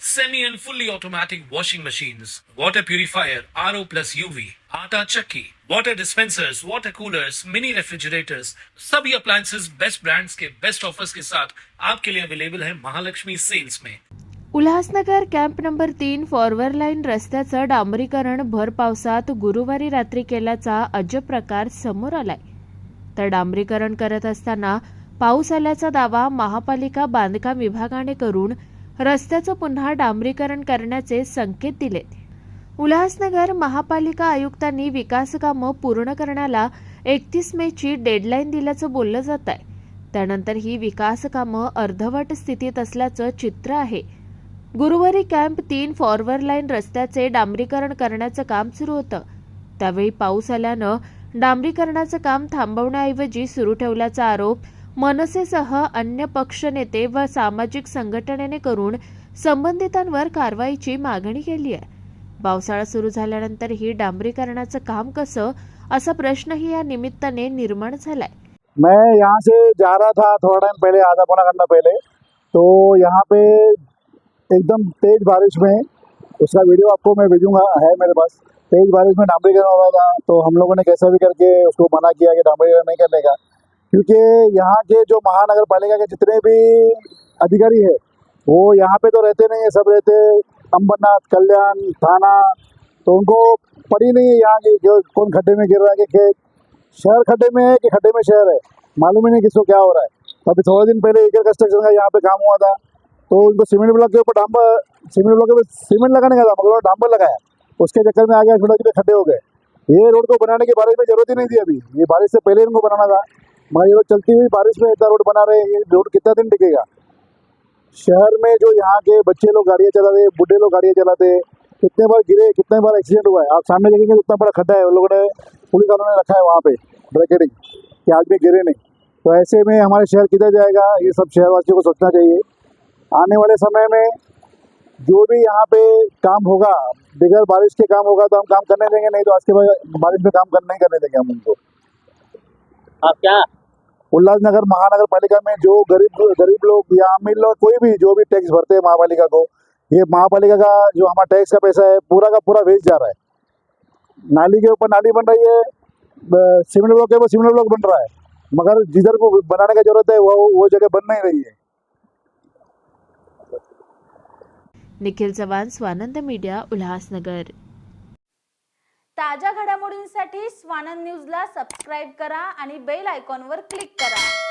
semi and fully automatic washing machines, water purifier, RO plus UV, आटा चक्की, water dispensers, water coolers, mini refrigerators, सभी appliances best brands के best offers के साथ आपके लिए अवेलेबल है महालक्ष्मी सेल्स में उल्हासनगर कॅम्प नंबर तीन फॉरवर्ड लाईन रस्त्याचं डांबरीकरण भर पावसात गुरुवारी रात्री केल्याचा अजब प्रकार समोर आलाय. तर डांबरीकरण करत असताना पाऊस आल्याचा दावा महापालिका बांधकाम विभागाने करून रस्त्याचं पुन्हा डांबरीकरण करण्याचे संकेत दिलेत उल्हासनगर महापालिका आयुक्तांनी विकास कामं पूर्ण करण्याला एकतीस मेची डेडलाईन दिल्याचं बोललं जात आहे त्यानंतर ही विकास कामं अर्धवट स्थितीत असल्याचं चित्र आहे. गुरुवारी कॅम्प तीन फॉरवर्ड लाईन रस्त्याचे डांबरीकरण करण्याचं काम सुरू होतं. त्यावेळी पाऊस आल्यानं डांबरीकरणाचं काम थांबवण्याऐवजी सुरू ठेवल्याचा आरोप मनसेसह अन्य पक्षनेते व सामाजिक संघटनेने करून संबंधितांवर कारवाईची मागणी केली आहे. पावसाळा सुरू झाल्यानंतर ही डांबरीकरणाचं काम कसं असा प्रश्नही या निमित्ताने निर्माण झालाय. मैं यहाँ से जा रहा था थोड़ा टाइम पहले आधा पौना घंटा पहले। तो यहाँ पे एकदम तेज बारिश में उसका वीडियो आपको मैं भेजूंगा है मेरे पास। तेज बारिश में डांबरीकरण हो रहा था तो हम लोगों ने कैसा भी करके उसको मना किया कि डांबरीकरण नहीं करने का क्योंकि यहाँ के जो महानगर पालिका के जितने भी अधिकारी है, वो यहाँ पे तो रहते नहीं है, सब रहते अंबरनाथ, कल्याण, थाना तो उनको पड़ी नहीं है यहाँ की जो कौन खड्डे में गिर रहा है कि शहर खड्डे में है कि खड्डे में शहर है? मालूम ही नहीं किसको क्या हो रहा है। अभी थोड़े दिन पहले एकर कंस्ट्रक्शन का यहाँ पे काम हुआ था तो उनको सीमेंट ब्लॉक के ऊपर डांबर, सीमेंट ब्लॉक के ऊपर सीमेंट लगाने का था, मगर डांबर लगाया। उसके चक्कर में आ गया सड़क के खड्डे हो गए। ये रोड को बनाने की बारिश में ज़रूरत ही नहीं थी अभी। ये बारिश से पहले इनको बनाना था। मगर ये लोग चलती हुई बारिश में इतना रोड बना रहे हैं, ये रोड कितना दिन टिकेगा? शहर में जो यहाँ के बच्चे लोग गाड़ियाँ चलाते, बुढ़े लोग गाड़ियाँ चलाते, कितने बार गिरे, कितने बार एक्सीडेंट हुआ है? आप सामने देखेंगे उतना बड़ा खड्डा है, उन लोगों ने पुलिस वालों ने रखा है वहाँ पे ब्रैकेटिंग कि आदमी गिरे नहीं। तो ऐसे में हमारे शहर किधर जाएगा, ये सब शहरवासियों को सोचना चाहिए। आने वाले समय में जो भी यहाँ पे काम होगा बगैर बारिश के काम होगा तो हम काम करने देंगे, नहीं तो आज के बाद बारिश में काम नहीं करने देंगे हम उनको। आप क्या? उल्लासनगर महानगर पालिका में जो गरीब गरीब लोग या अमीर लोग, कोई भी जो भी टैक्स भरते हैं महापालिका को, ये महापालिका का जो हमारा टैक्स का पैसा है, पूरा का पूरा वेस्ट जा रहा है। नाली के ऊपर नाली बन रही है ब- ब्लॉक के ऊपर सीमेंट ब्लॉक बन रहा है। मगर जिधर को बनाने की ज़रूरत है, वो वो जगह बन नहीं रही है। निखिल चव्हाण स्वानंद मीडिया, उल्हासनगर। ताज्या स्वानंद न्यूजला सबस्क्राईब करा आणि बेल आयकॉनवर क्लिक करा.